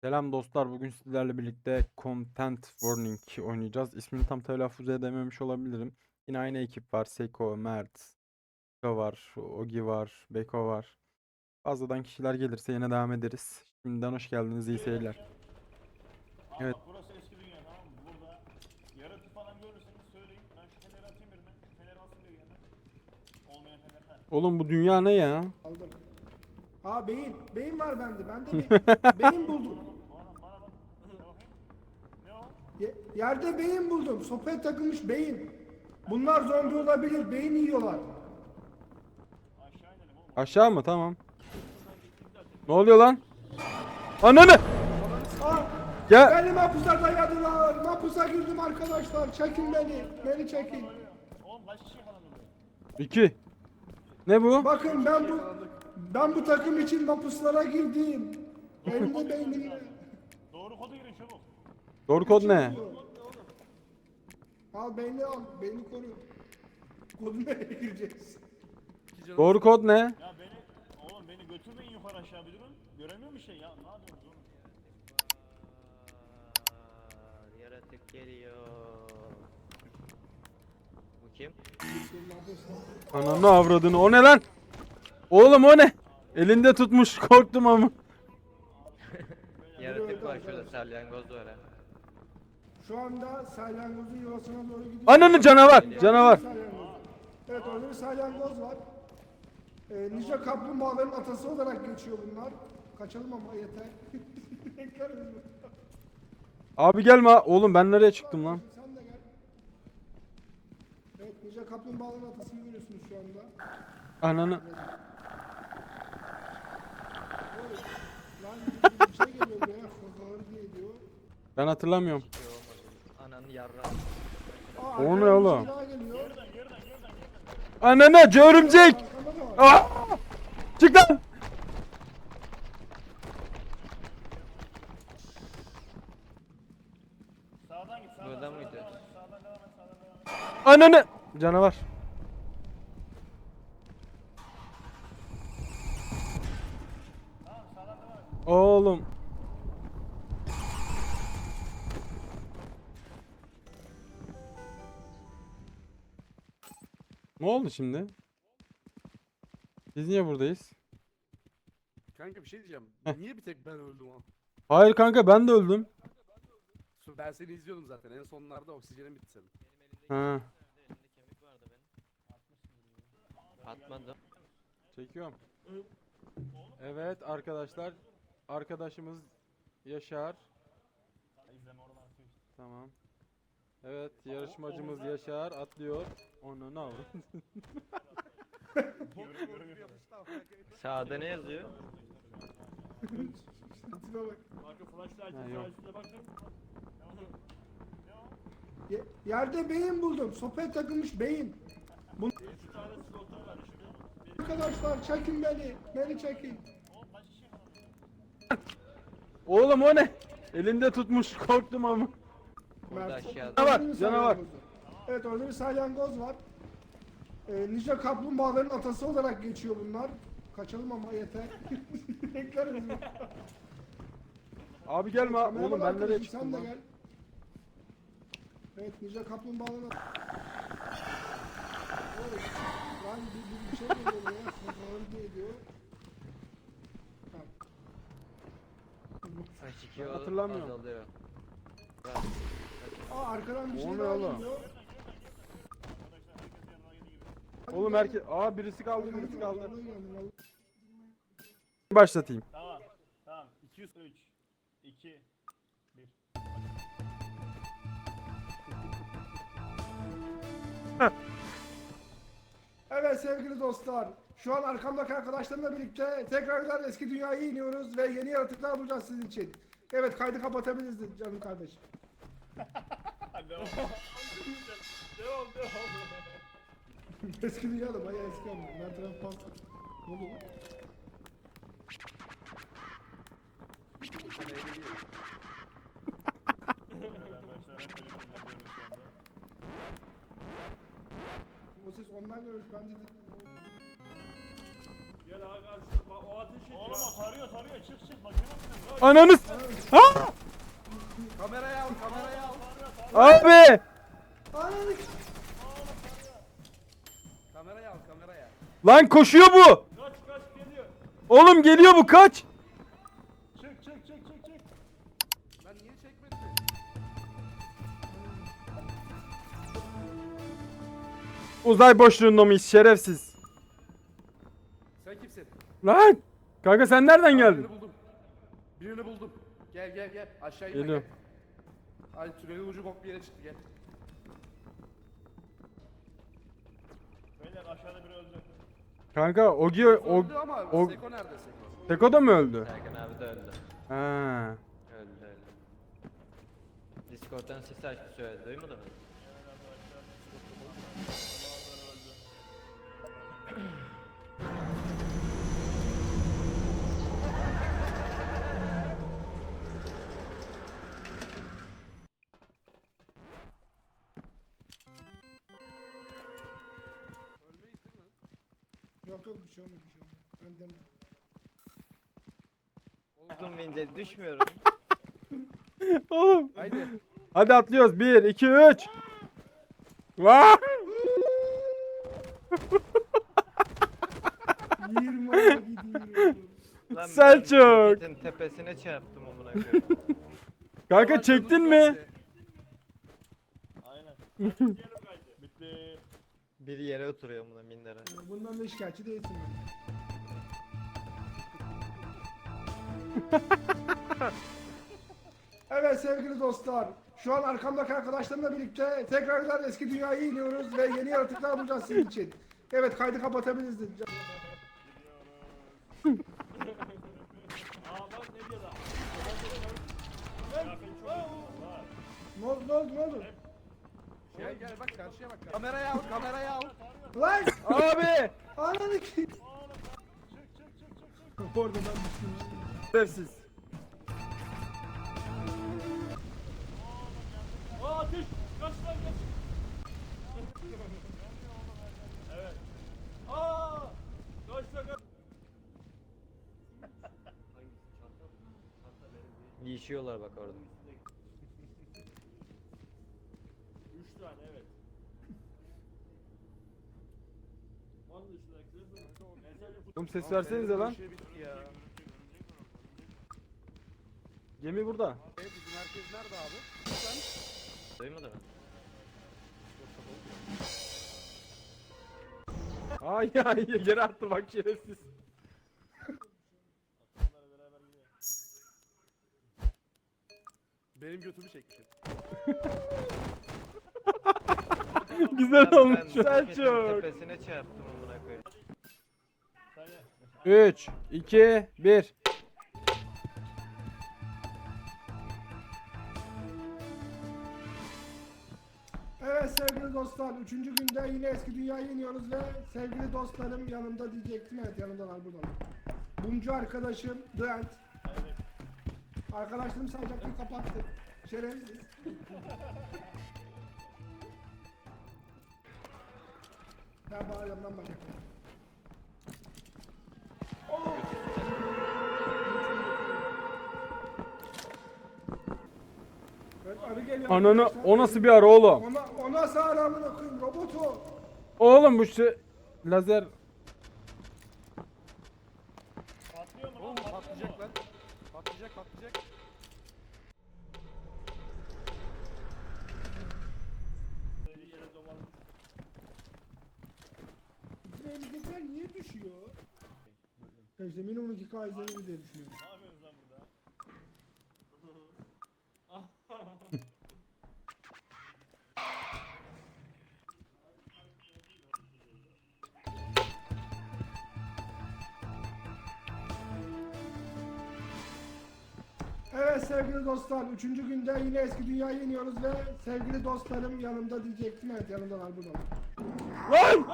Selam dostlar. Bugün sizlerle birlikte Content Warning oynayacağız. İsmini tam telaffuz edememiş olabilirim. Yine aynı ekip var. Seko, Mert, Seko var, Ogi var, Beko var. Fazladan kişiler gelirse yine devam ederiz. Şimdiden hoş geldiniz. iyi seyirler. Evet. bak burası eski dünya tamam mı? Burada yaratık falan görürseniz söyleyin. Ben şu feneri atayım birine. Fener alsın diyor yani. Olmayan fener. Ha. Oğlum bu dünya ne ya? Aldım. Aa beyin. Beyin var bende. Bende beyin, beyin buldum. Ye- yerde beyin buldum. Sopaya takılmış beyin. Bunlar zombi olabilir. Beyin yiyorlar. Aşağı inelim oğlum. Aşağı mı? Tamam. Ne oluyor lan? Ananı! Aa, Gel. beni mahpusa dayadılar. Mahpusa girdim arkadaşlar. Çekin beni. Beni çekin. Oğlum kaç kişi yakalandı buraya? İki. Ne bu? Bakın ben bu ben bu takım için mahpuslara girdim. Elimde beynim. Doğru kodu girin çabuk. Doğru kod ne? Al beyni al. Beyni koru. Kodu nereye gireceğiz? Doğru kod ne? Ya beni, oğlum beni götürmeyin yukarı aşağı bir durun. Göremiyor bir şey ya. Ne yapıyorsunuz oğlum? Aa, Yaratık geliyor. Bu kim? Ananı avradını. O ne lan? Oğlum o ne? Elinde tutmuş. Korktum ama. Yaratık var şurada salyangoz var ha. Şu anda salyangozun yuvasına doğru gidiyor. Ananı canavar. Canavar. Salyangoz. Evet orada bir salyangoz var. Ee, Ninja kaplumbağaların atası olarak geçiyor bunlar. Kaçalım ama yeter. Bekleriz? Abi gelme. ha. Oğlum ben nereye çıktım lan? Sen de gel. Evet Ninja kaplumbağaların atasını görüyorsunuz şu anda. Ananı. Lan bir- bir şey geliyor buraya. Fırlaları diye diyor. Ben hatırlamıyorum. Ananı yarra. O ne oğlum? Ananı örümcek. Aa! Çık lan. Sağdan git sağdan. Burada mıydı? Ananı. Canavar. Tamam sağdan devam et. Oğlum. Ne oldu şimdi? Biz niye buradayız? Kanka bir şey diyeceğim. Niye bir tek ben öldüm o? Hayır kanka ben de öldüm. Su- Ben seni izliyordum zaten. En sonlarda oksijenin bitti senin. Ha. Atmadım. çekiyorum. Evet arkadaşlar. Arkadaşımız Yaşar. İzleme oradan. Tamam. Evet yarışmacımız Yaşar atlıyor. Onu ne oldu? Sağda ne yazıyor? Tipe bak. Bakın flashlight Ha, yok. flashlight'e bakın. Ye- Yerde beyin buldum. Sopaya takılmış beyin. Bun Üç tane slotlar var işte. arkadaşlar çekin beni. Beni çekin. Oğlum o ne? Elinde tutmuş korktum ama. Burada Mert. aşağıda. Canavar, Orada bir canavar. salyangoz var. Evet orada bir salyangoz var. Ee, Ninja kaplumbağaların atası olarak geçiyor bunlar. Kaçalım ama yeter. Bekleriz mi? Abi gelme. ha. Kameraman Oğlum ben nereye çıktım Sen de lan? gel. Evet Ninja kaplumbağaların atası. Oğlum, Lan bir, bir, bir şey geliyor buraya. Fırlaları diye diyor. Tamam. H2O Hatırlamıyorum. azalıyor. Aa arkadan bir şey daha oğlum? geliyor. Oğlum herkes... Aa birisi kaldı birisi kaldı. Geldim, vallahi. Başlatayım. Tamam. Tamam. 203 2 1 Evet sevgili dostlar. Şu an arkamdaki arkadaşlarımla birlikte tekrardan eski dünyaya iniyoruz ve yeni yaratıklar bulacağız sizin için. Evet kaydı kapatabiliriz canım kardeşim. Devam. devam devam. eski dünyada bayağı eski ama. Ben taraf pas. Ne oluyor? lan? Arkadaşlar hep birlikte izliyoruz şu görmüş ben dedim. Oğlum o tarıyor tarıyor çık çık makine atıyor. Ananız. Ha! Kamerayı al, kamerayı al. Abi! Ananı Kamerayı al, kamerayı al. Lan koşuyor bu. Kaç kaç geliyor. Oğlum geliyor bu kaç. Çık çık çık çık çık. Lan niye çekmedin? Uzay boşluğunda mıyız şerefsiz? Lan! Kanka sen nereden geldin? Birini buldum. Birini buldum. Gel gel gel. Aşağı inme Geliyorum. gel. Ay tünelin ucu bok bir yere çıktı gel. Beyler aşağıda biri öldü. Kanka Ogi o, Öldü ama o Seko nerede Seko? Teko da mı öldü? Serkan abi de öldü. Ha. Öldü öldü. Discord'dan ses açtı söyledi. Duymadın mı? Yok yok bir şey olmuyor bir şey olmuyor. Önden. Uzun bince düşmüyorum. Oğlum. Haydi. Hadi atlıyoruz. 1 2 3. Vaa! 20 aya gidiyorum. Lan Selçuk. ben milletin tepesine çarptım amına koyayım. Kanka çektin mi? Aynen. Gelin kaydı. Bitti. Bir yere oturuyor buna mindere. Bundan da şikayetçi değilsin. evet sevgili dostlar. Şu an arkamdaki arkadaşlarımla birlikte tekrardan eski dünyaya iniyoruz ve yeni yaratıklar bulacağız sizin için. Evet kaydı kapatabiliriz. Ne oldu ne oldu ne oldu? Gel gel bak karşıya bak. Kamerayı al, kamerayı al. Lan! Abi! Ananı ki. Çık çık çık çık çık. Orada ben düştüm. Şerefsiz. Aa ateş. Kaç lan kaç. evet. Aa! Kaç lan kaç. Yiyişiyorlar bak orada. Üç tane evet. Onun dışındakileri de Oğlum ses versenize lan. Şey bitti ya. Gemi burada. E, bizim herkes nerede abi? Sen? Duymadın mı? Ay ay geri attı bak şerefsiz. Benim götümü çekmişim. Güzel olmuş ben Selçuk. Tepesine çarptım. 3 2 1 Evet sevgili dostlar, üçüncü günde yine eski dünyaya iniyoruz ve sevgili dostlarım yanımda diyecektim, evet yanımdalar buradalar. Buncu arkadaşım, The End. Arkadaşlarım sayacakları kapattı. Şerefsiz. Ben bana yandan bakayım. Arı geliyor Ananı arkadaşlar. o nasıl bir ara oğlum? Ona, ona sağlamını koyayım robotu. Oğlum bu şey lazer Patlıyor mu lan? Oğlum patlayacak lan. Patlayacak patlayacak. Bir yere domalım. Bizim elimizdekiler niye düşüyor? Ya işte minimum 2K izlenir diye düşünüyorum. Sevgili dostlar, üçüncü günde yine eski dünyaya iniyoruz ve sevgili dostlarım yanımda diyecektim, evet yanımdalar burada. Lan!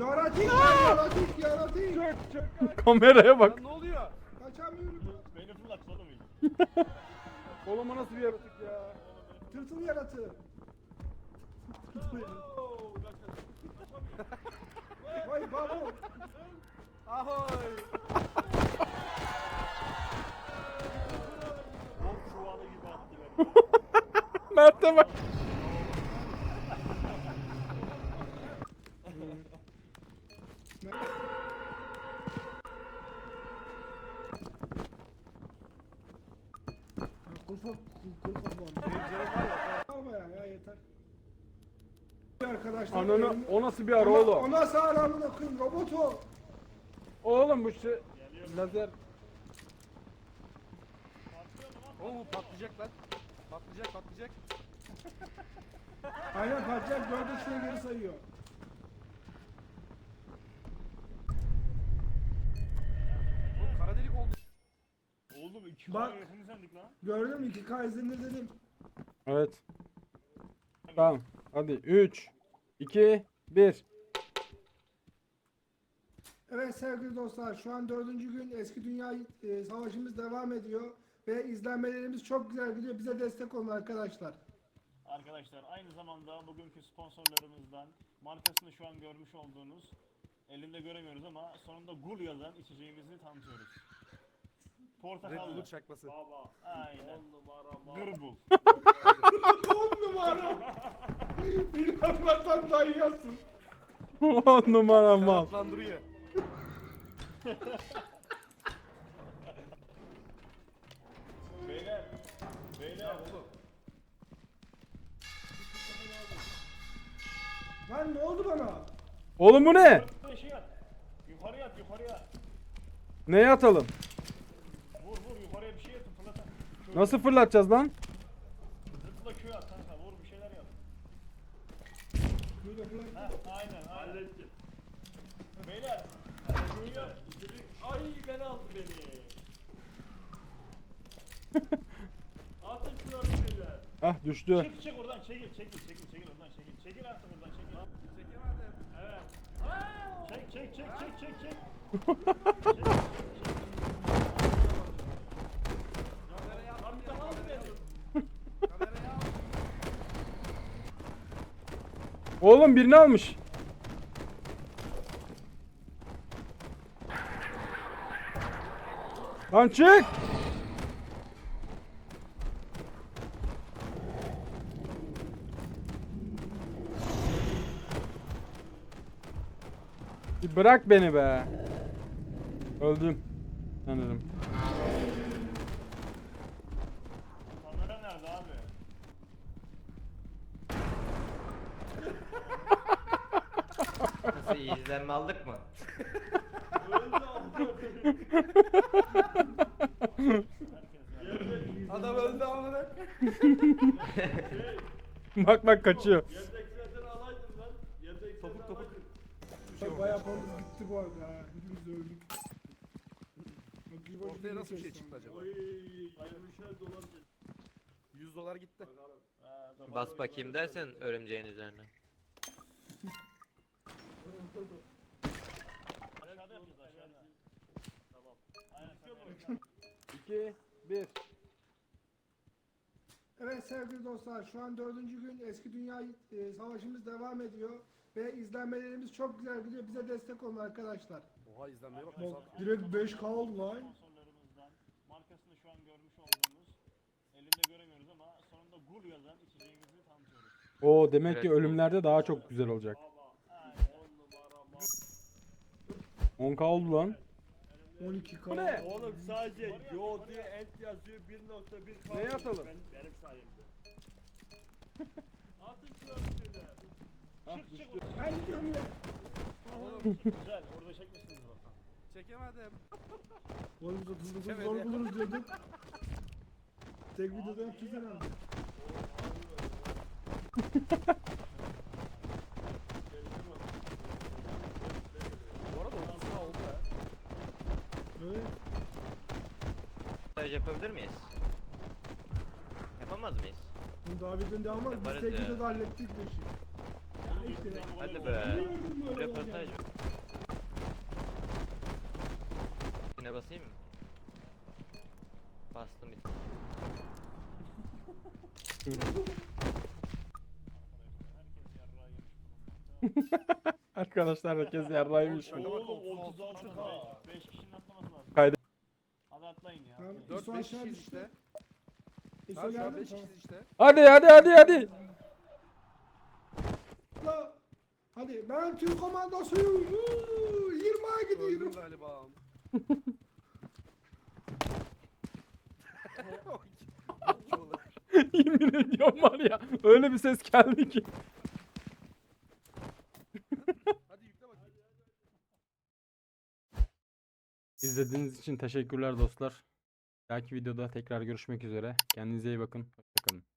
Yaratık, yaratık, yaratık. Kameraya bak. Ne oluyor? Kaçamıyorum. Beni fırlat oğlum o nasıl bir yaratık ya? Tırtıl yaratığı. Vay babu. Ahoy. Mert'e bak. Kulfa, kulfa bu. Ama ya, ya yeter. Arkadaşlar. Ananı o nasıl bir ara oğlum? Ona sağlamını koyayım robot o. Oğlum bu şey lazer Oo patlayacak lan. Patlayacak patlayacak. Aynen patlayacak dördü şuraya geri sayıyor. Oğlum kara delik oldu. Oğlum iki Bak. kadar yakını sendik lan. Gördün mü? 2K izlenir dedim. Evet. Tamam. Hadi 3 2 1 Evet sevgili dostlar şu an dördüncü gün eski dünya e, savaşımız devam ediyor. Ve izlenmelerimiz çok güzel gidiyor. Bize destek olun arkadaşlar. Arkadaşlar aynı zamanda bugünkü sponsorlarımızdan markasını şu an görmüş olduğunuz elinde göremiyoruz ama sonunda Gul yazan içeceğimizi tanıtıyoruz. Red Portakallı. Bull'un çakması. Aynen. Gırbul. 10 numara. İnanmadan dayıyorsun. 10 numara mal. Atlandırıyor. Lan ne oldu bana? Oğlum bu ne? Şey at. Yukarıya at yukarıya. Neye atalım? Vur vur yukarıya bir şey atın fırlatın. Q- Nasıl fırlatacağız lan? Zıpla Q at kanka vur bir şeyler yap. Böyle. Heh, aynen aynen. Beyler. Ay ben aldı beni. Atın şunu beyler. Ah düştü. Çık çık oradan çekil çekil çekil çekil oradan çekil. Çekil artık oradan. Oğlum birini almış. Lan çık. Bırak beni be. Öldüm. Sanırım. Kamera nerede abi? Nasıl iyi izlenme aldık mı? Öldü. Adam öldü amına. bak bak kaçıyor. Bayağı paramız gitti bu arada. ha. Hepimiz öldük. Bak, bir boş Ortaya nasıl bir şey geçti. çıktı acaba? Hayırlı dolar 100 dolar gitti. Bas bakayım dersen örümceğin üzerine. Aşağıda yapacağız aşağıda. Tamam. Aynen sen de. 2 1 Evet sevgili dostlar şu an dördüncü gün eski dünya e, savaşımız devam ediyor. Ve izlenmelerimiz çok güzel gidiyor. Bize destek olun arkadaşlar. Oha izlenmeye bak. Bak direkt 5K oldu lan. Sponsorlarımızdan markasını şu an görmüş olduğunuz elinde göremiyoruz ama sonunda Gul yazan içeceğimizi tanıtıyoruz. O demek ki Evet. ölümlerde daha çok güzel olacak. Aynen. 10k oldu lan. 12K. Oğlum sadece yo diye et yazıyor 1.1 kaldı. Neye atalım? Ben, benim sayemde. Atın şu ölçüyle. Çık çık. Ben gidiyorum ya. Güzel orada çekmişsiniz bak. Çekemedim. Oğlum biz 39 Evet zor ya. buluruz diyorduk. Tek videoda yapacağız herhalde. Bu arada 30 lira oldu ha. Evet. Montaj yapabilir miyiz? Yapamaz mıyız? Bunu daha videonun devamı var. Biz Yaparız tek ya. videoda hallettik bu işi. Hadi be. Röportaj? Yine basayım mı? Bastım bir. Arkadaşlar herkes bak, Oğlum 36 36K. 5 kişinin atlaması lazım. Kaydı. Hadi atlayın ya. Tamam. atlayın. Su 4-5 aşağı kişiyiz işte. Ha, şu an mi? 5 Tamam. kişiyiz işte. Hadi hadi hadi hadi. Hadi ben Türk komandosuyum. Uuu, 20'a gidiyorum. Öldüm galiba. Yemin ediyorum var ya öyle bir ses geldi ki. Hadi yükle bakayım. İzlediğiniz için teşekkürler dostlar. Belki videoda tekrar görüşmek üzere. Kendinize iyi bakın. Hoşçakalın.